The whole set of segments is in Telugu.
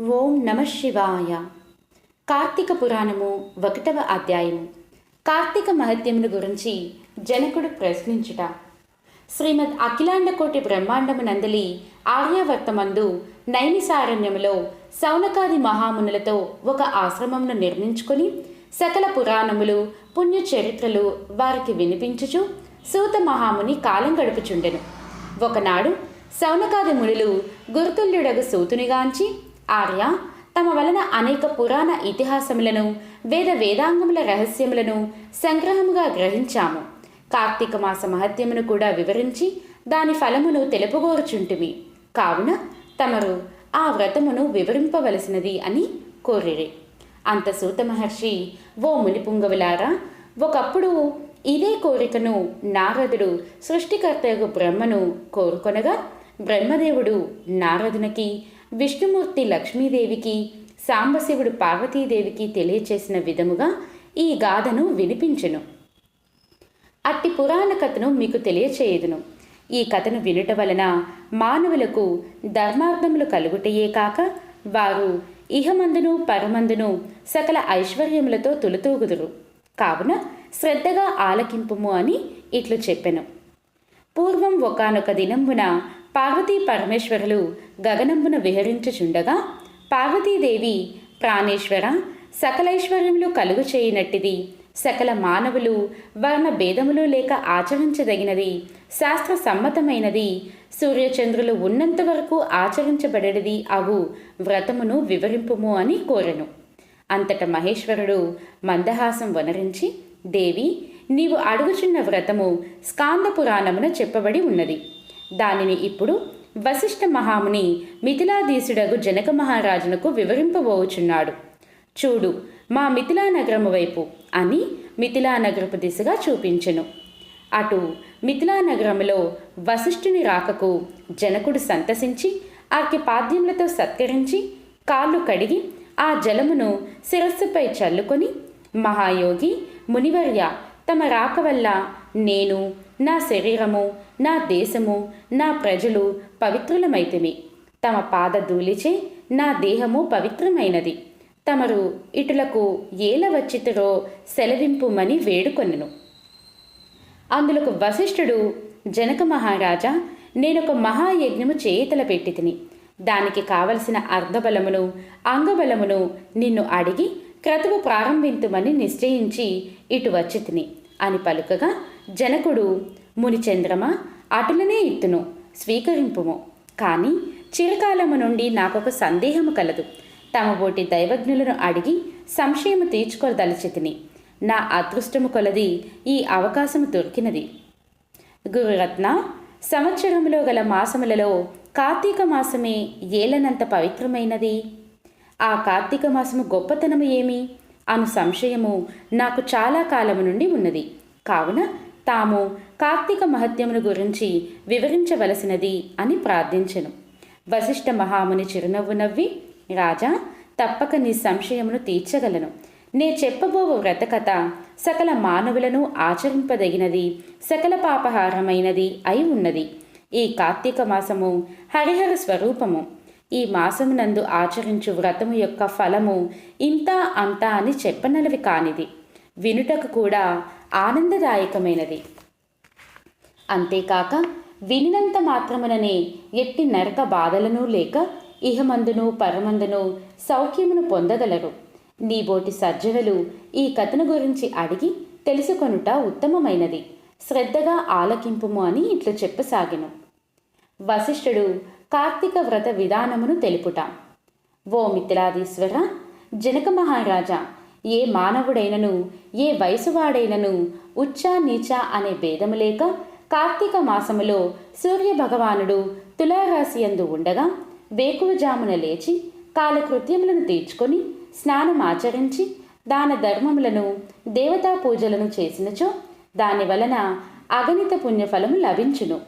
ఓం నమ శివాయ. కార్తీక పురాణము ఒకటవ అధ్యాయము. కార్తీక మహత్యమును గురించి జనకుడు ప్రశ్నించుట. శ్రీమద్ అఖిలాండకోటి బ్రహ్మాండము నందలి ఆర్యావర్తమందు నైనిసారణ్యములో సౌనకాది మహామునులతో ఒక ఆశ్రమమును నిర్మించుకొని సకల పురాణములు పుణ్య చరిత్రలు వారికి వినిపించుచు సూత మహాముని కాలం గడుపుచుండెను. ఒకనాడు సౌనకాది మునులు గురుతుల్యుడగు సూతునిగాంచి ఆర్య తమ వలన అనేక పురాణ ఇతిహాసములను వేద వేదాంగముల రహస్యములను సంగ్రహముగా గ్రహించాము. కార్తీక మాస మహత్యమును కూడా వివరించి దాని ఫలమును తెలుపుగోరుచుంటిమి. కావున తమరు ఆ వ్రతమును వివరింపవలసినది అని కోరిరి. అంత సూత మహర్షి ఓ మునిపుంగవులారా ఒకప్పుడు ఇదే కోరికను నారదుడు సృష్టికర్తయగు బ్రహ్మను కోరుకొనగా బ్రహ్మదేవుడు నారదునికి విష్ణుమూర్తి లక్ష్మీదేవికి సాంబశివుడు పార్వతీదేవికి తెలియచేసిన విధముగా ఈ గాథను వినిపించెను. అట్టి పురాణ కథను మీకు తెలియచేయుదును. ఈ కథను వినుట వలన మానవులకు ధర్మార్థములు కలుగుటయే కాక వారు ఇహమందును పరమందును సకల ఐశ్వర్యములతో తులుతూగుదురు. కావున శ్రద్ధగా ఆలకింపుము అని ఇట్లు చెప్పెను. పూర్వం ఒకనొక దినంబున పార్వతీ పరమేశ్వరులు గగనంబున విహరించుచుండగా పార్వతీదేవి ప్రాణేశ్వర సకలైశ్వర్యములు కలుగు చేయనట్టిది. సకల మానవులు వర్ణ భేదములు లేక ఆచరించదగినది. శాస్త్ర సమ్మతమైనది. సూర్యచంద్రులు ఉన్నంత వరకు ఆచరించబడేది అవు వ్రతమును వివరింపుము అని కోరెను. అంతట మహేశ్వరుడు మందహాసం వనరించి దేవి నీవు అడుగుచున్న వ్రతము స్కాంద పురాణమున చెప్పబడి ఉన్నది. దానిని ఇప్పుడు వశిష్ఠ మహాముని మిథిలాధీసుడగు జనక మహారాజునకు వివరింపబోచున్నాడు. చూడు మా మిథిలా నగరము వైపు అని మిథిలా నగరపు దిశగా చూపించెను. అటు మిథిలా నగరములో వశిష్ఠుని రాకకు జనకుడు సంతసించి ఆర్కిపాద్యములతో సత్కరించి కాళ్ళు కడిగి ఆ జలమును శిరస్సుపై చల్లుకొని మహాయోగి మునివర్య తమ రాక వల్ల నేను నా శరీరము నా దేశము నా ప్రజలు పవిత్రులమైతిమి. తమ పాద ధూళిచే నా దేహము పవిత్రమైనది. తమరు ఇటులకు ఏల వచ్చితురో సెలవింపుమని వేడుకొనెను. అందులకు వశిష్ఠుడు జనక మహారాజా నేనొక మహాయజ్ఞము చేతల పెట్టి తిని దానికి కావలసిన అర్ధబలమును అంగబలమును నిన్ను అడిగి క్రతువు ప్రారంభింతుమని నిశ్చయించి ఇటు వచ్చి తిని అని పలుకగా జనకుడు మునిచంద్రమ అటులనే ఇత్తును స్వీకరింపుము. కానీ చిరకాలము నుండి నాకొక సందేహము కలదు. తమబోటి దైవజ్ఞులను అడిగి సంశయము తీర్చుకోదలచితిని నా అదృష్టము కొలది ఈ అవకాశము దొరికినది. గురురత్న సంవత్సరములో గల మాసములలో కార్తీక మాసమే ఏలనంత పవిత్రమైనది? ఆ కార్తీక మాసము గొప్పతనము ఏమి? అను సంశయము నాకు చాలా కాలము నుండి ఉన్నది. కావున తాము కార్తీక మహత్యమును గురించి వివరించవలసినది అని ప్రార్థించెను. వశిష్ఠ మహాముని చిరునవ్వు నవ్వి రాజా తప్పక నీ సంశయమును తీర్చగలను. నే చెప్పబోవు వ్రతకథ సకల మానవులను ఆచరింపదగినది సకల పాపహారమైనది అయి ఉన్నది. ఈ కార్తీక మాసము హరిహర స్వరూపము. ఈ మాసమునందు ఆచరించు వ్రతము యొక్క ఫలము ఇంత అంత అని చెప్పనలవి కానిది. వినుటకు కూడా ఆనందదాయకమైనది. అంతేకాక వినినంత మాత్రముననే ఎట్టి నరక బాధలను లేక ఇహమందును పరమందును సౌఖ్యమును పొందగలరు. నీబోటి సజ్జనులు ఈ కథను గురించి అడిగి తెలుసుకొనుట ఉత్తమమైనది. శ్రద్ధగా ఆలకింపుము అని ఇట్లు చెప్పసాగెను. వశిష్ఠుడు కార్తీక వ్రత విధానమును తెలుపుట. ఓ మిథిలాదీశ్వర జనక మహారాజా ఏ మానవుడైనను ఏ వయసువాడైనను ఉచ్చ నీచా అనే భేదము లేక కార్తీక మాసములో సూర్య భగవానుడు తులారాశి యందు ఉండగా వేకువజామున లేచి కాలకృత్యములను తీర్చుకొని స్నానం ఆచరించి దాన ధర్మములను దేవతా పూజలను చేసినచో దాని వలన అగణిత పుణ్యఫలము లభించును.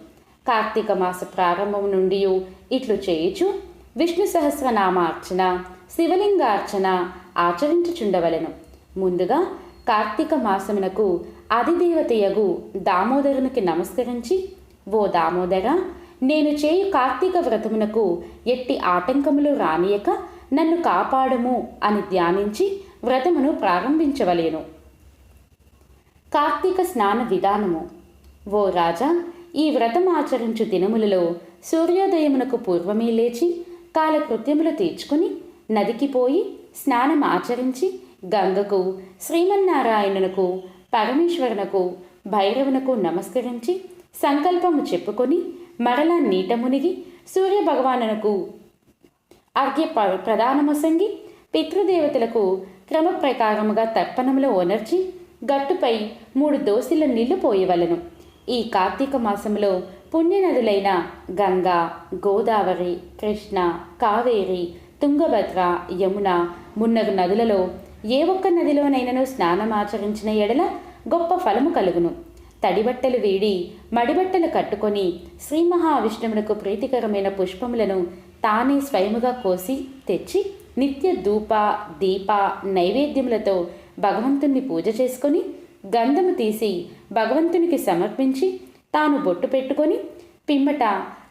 కార్తీక మాస ప్రారంభం నుండి ఇట్లు చేయుచు విష్ణు సహస్రనామార్చన శివలింగార్చన ఆచరించుచుండవలెను. ముందుగా కార్తీక మాసమునకు అధిదేవతయగు దామోదరునికి నమస్కరించి ఓ దామోదర నేను చేయు కార్తీక వ్రతమునకు ఎట్టి ఆటంకములు రానియక నన్ను కాపాడము అని ధ్యానించి వ్రతమును ప్రారంభించవలేను. కార్తీక స్నాన విధానము. ఓ రాజా ఈ వ్రతం ఆచరించు దినములలో సూర్యోదయమునకు పూర్వమే లేచి కాలకృత్యములు తీర్చుకుని నదికి పోయి స్నానం ఆచరించి గంగకు శ్రీమన్నారాయణునకు పరమేశ్వరునకు భైరవునకు నమస్కరించి సంకల్పము చెప్పుకొని మరలా నీట మునిగి సూర్యభగవానునకు అర్ఘ్య ప్ర- ప్రధానమొసంగి పితృదేవతలకు క్రమ ప్రకారముగా తర్పణములో ఒనర్చి గట్టుపై మూడు దోసిల నీళ్ళు పోయవలను. ఈ కార్తీక మాసంలో పుణ్యనదులైన గంగా గోదావరి కృష్ణ కావేరి తుంగభద్ర యమున మున్నగు నదులలో ఏ ఒక్క నదిలోనైనను స్నానమాచరించిన ఎడల గొప్ప ఫలము కలుగును. తడిబట్టలు వీడి మడిబట్టలు కట్టుకొని శ్రీ మహావిష్ణువునకు ప్రీతికరమైన పుష్పములను తానే స్వయముగా కోసి తెచ్చి నిత్య ధూప దీప నైవేద్యములతో భగవంతుణ్ణి పూజ చేసుకొని గంధము తీసి భగవంతునికి సమర్పించి తాను బొట్టు పెట్టుకొని పిమ్మట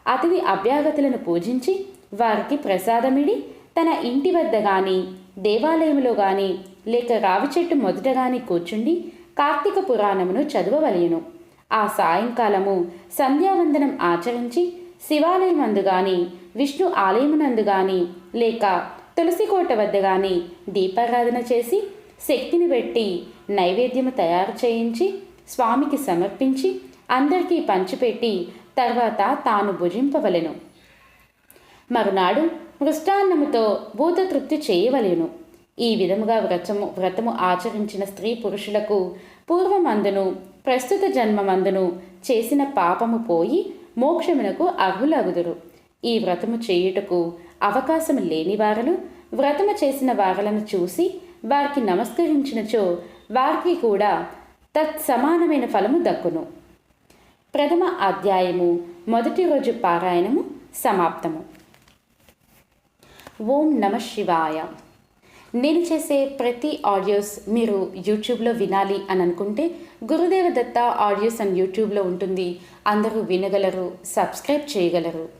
అతిథి అభ్యాగతులను పూజించి వారికి ప్రసాదమిడి తన ఇంటి వద్ద గాని దేవాలయంలో గాని లేక రావి చెట్టు మొదట గాని కూర్చుండి కార్తీక పురాణమును చదవవలయును ఆ సాయంకాలము సంధ్యావందనం ఆచరించి శివాలయమందు గాని విష్ణు ఆలయమునందు గాని లేక తులసికోట వద్ద గాని దీపారాధన చేసి శక్తిని పెట్టి నైవేద్యము తయారు చేయించి స్వామికి సమర్పించి అందరికీ పంచిపెట్టి తర్వాత తాను భుజింపవలెను. మరునాడు మృష్టాన్నముతో భూతతృప్తి చేయవలెను. ఈ విధముగా వ్రతము వ్రతము ఆచరించిన స్త్రీ పురుషులకు పూర్వమందును ప్రస్తుత జన్మమందును చేసిన పాపము పోయి మోక్షమునకు అర్హులగుదురు. ఈ వ్రతము చేయుటకు అవకాశం లేని వారలు వ్రతము చేసిన వారలను చూసి వారికి నమస్కరించినచో వారికి కూడా తత్సమానమైన ఫలము దక్కును. ప్రథమ అధ్యాయము మొదటి రోజు పారాయణము సమాప్తము. ఓం నమ శివాయ. నేను చేసే ప్రతి ఆడియోస్ మీరు యూట్యూబ్లో వినాలి అని అనుకుంటే గురుదేవ దత్త ఆడియోస్ అని యూట్యూబ్లో ఉంటుంది. అందరూ వినగలరు సబ్స్క్రైబ్ చేయగలరు.